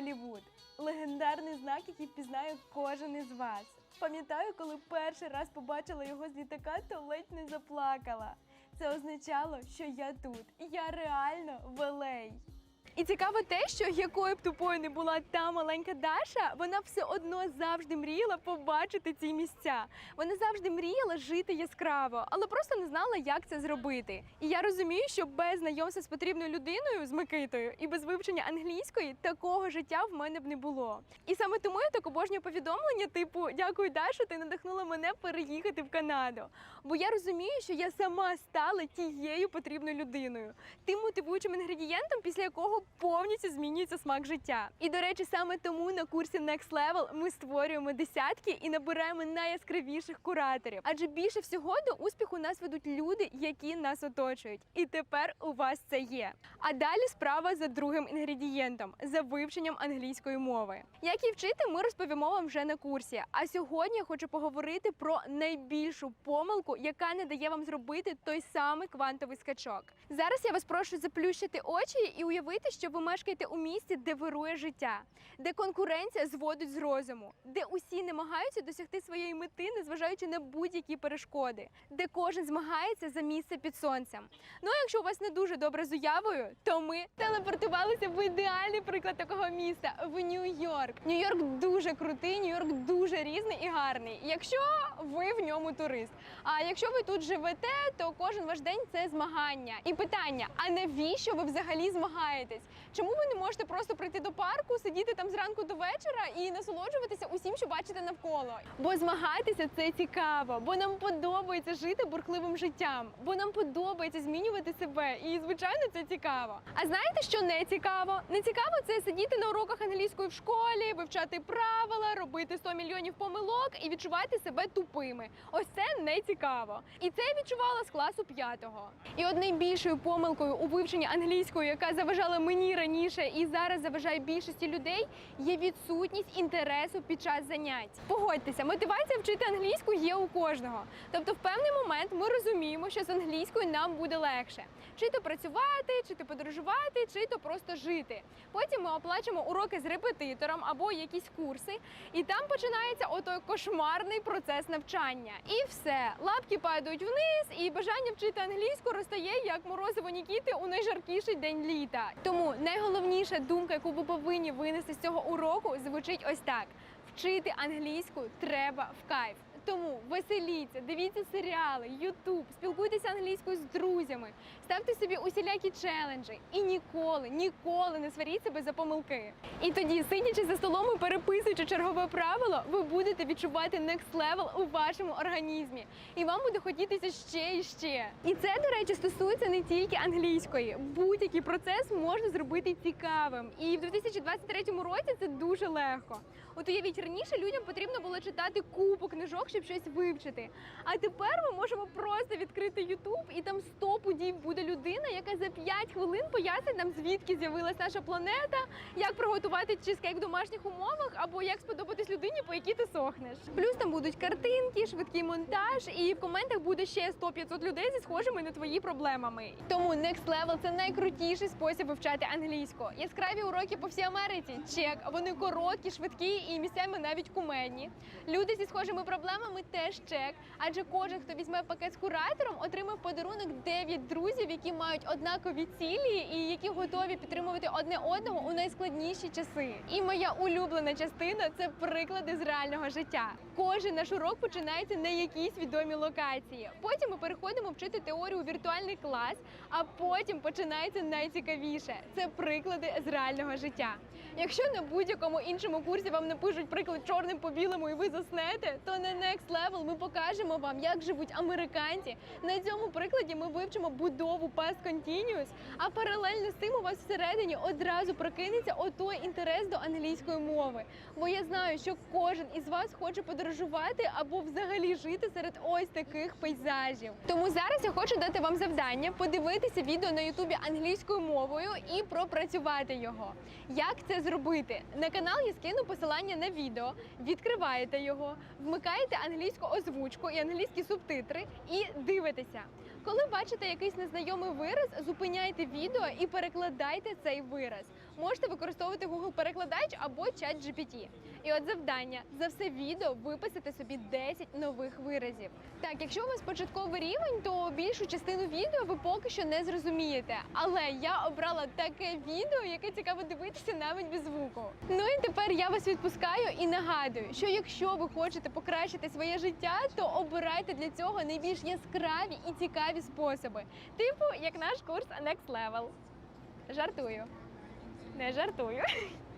Голівуд легендарний знак, який пізнає кожен із вас. Пам'ятаю, коли перший раз побачила його з літака, то ледь не заплакала. Це означало, що я тут, я реально велей. І цікаво те, що якою б тупою не була та маленька Даша, вона все одно завжди мріяла побачити ці місця. Вона завжди мріяла жити яскраво, але просто не знала, як це зробити. І я розумію, що без знайомства з потрібною людиною, з Микитою, і без вивчення англійської такого життя в мене б не було. І саме тому я так обожнюю повідомлення, типу Дякую, Даша, ти надихнула мене переїхати в Канаду. Бо я розумію, що я сама стала тією потрібною людиною, тим мотивуючим інгредієнтом, після якого повністю змінюється смак життя. І до речі, саме тому на курсі Next Level ми створюємо десятки і набираємо найяскравіших кураторів. Адже більше всього до успіху нас ведуть люди, які нас оточують. І тепер у вас це є. А далі справа за другим інгредієнтом за вивченням англійської мови. Як її вчити, ми розповімо вам вже на курсі. А сьогодні я хочу поговорити про найбільшу помилку, яка не дає вам зробити той самий квантовий скачок. Зараз я вас прошу заплющити очі і уявити, що ви мешкаєте у місті, де вирує життя, де конкуренція зводить з розуму, де усі намагаються досягти своєї мети, незважаючи на будь-які перешкоди, де кожен змагається за місце під сонцем. Ну, а якщо у вас не дуже добре з уявою, то ми телепортувалися в ідеальний приклад такого міста в Нью-Йорк. Нью-Йорк дуже крутий, Нью-Йорк дуже різний і гарний. Якщо ви в ньому турист. А якщо ви тут живете, то кожен ваш день це змагання. І питання: а навіщо ви взагалі змагаєтесь? Чому ви не можете просто прийти до парку, сидіти там зранку до вечора і насолоджуватися усім, що бачите навколо? Бо змагатися це цікаво, бо нам подобається жити бурхливим життям, бо нам подобається змінювати себе. І звичайно, це цікаво. А знаєте, що не цікаво? Не цікаво це сидіти на уроках англійської в школі, вивчати правила, робити 100 мільйонів помилок і відчувати себе тупими. Ось це не цікаво. І це я відчувала з класу п'ятого. І от найбільшою помилкою у вивченні англійської, яка заважала мені раніше і зараз заважає більшості людей, є відсутність інтересу під час занять. Погодьтеся, мотивація вчити англійську є у кожного. Тобто, в певний момент ми розуміємо, що з англійською нам буде легше. Чи то працювати, чи то подорожувати, чи то просто жити. Потім ми оплачуємо уроки з репетитором або якісь курси, і там починається отой кошмарний процес навчання. І все, лапки падають вниз, і бажання вчити англійську розтає як морозиво Нікіти у найжаркіший день літа. Тому найголовніша думка, яку ви повинні винести з цього уроку, звучить ось так: вчити англійську треба в кайф. Тому веселіться, дивіться серіали, ютуб, спілкуйтеся англійською з друзями, ставте собі усілякі челенджі і ніколи, ніколи не сваріть себе за помилки. І тоді, сидячи за столом і переписуючи чергове правило, ви будете відчувати next level у вашому організмі, і вам буде хотітися ще і ще. І це, до речі, стосується не тільки англійської. Будь-який процес можна зробити цікавим. І в 2023 році це дуже легко. От уявіть, раніше людям потрібно було читати купу книжок, щоб щось вивчити. А тепер ми можемо просто відкрити Ютуб, і там 100 подій буде людина, яка за 5 хвилин пояснить нам, звідки з'явилась наша планета, як приготувати чизкейк в домашніх умовах, або як сподобатись людині, по якій ти сохнеш. Плюс там будуть картинки, швидкий монтаж, і в коментах буде ще 100-500 людей зі схожими на твої проблемами. Тому Next Level – це найкрутіший спосіб вивчати англійську. Яскраві уроки по всій Америці. Чек, вони короткі, швидкі і місцями навіть кумедні. Люди зі схожими проблемами теж чек. Адже кожен, хто візьме пакет з куратором, отримає подарунок 9 друзів, які мають однакові цілі і які готові підтримувати одне одного у найскладніші часи. І моя улюблена частина це приклади з реального життя. Кожен наш урок починається на якійсь відомій локації. Потім ми переходимо вчити теорію у віртуальний клас, а потім починається найцікавіше це приклади з реального життя. Якщо на будь-якому іншому курсі вам напишуть приклад чорним по білому і ви заснете, то на Next Level ми покажемо вам, як живуть американці. На цьому прикладі ми вивчимо будову Past Continuous, а паралельно з цим у вас всередині одразу прокинеться отой інтерес до англійської мови. Бо я знаю, що кожен із вас хоче подорожувати або взагалі жити серед ось таких пейзажів. Тому зараз я хочу дати вам завдання подивитися відео на Ютубі англійською мовою і пропрацювати його. Як це зробити? На канал я скину посилання на відео, відкриваєте його, вмикаєте англійську озвучку і англійські субтитри і дивитеся. Коли бачите якийсь незнайомий вираз, зупиняйте відео і перекладайте цей вираз. Можете використовувати Google перекладач або ChatGPT. І от завдання за все відео виписати собі 10 нових виразів. Так, якщо у вас початковий рівень, то більшу частину відео ви поки що не зрозумієте. Але я обрала таке відео, яке цікаво дивитися навіть без звуку. Ну і тепер я вас відпускаю і нагадую, що якщо ви хочете покращити своє життя, то обирайте для цього найбільш яскраві і цікаві способи, типу як наш курс Next Level. Жартую. Не жартую.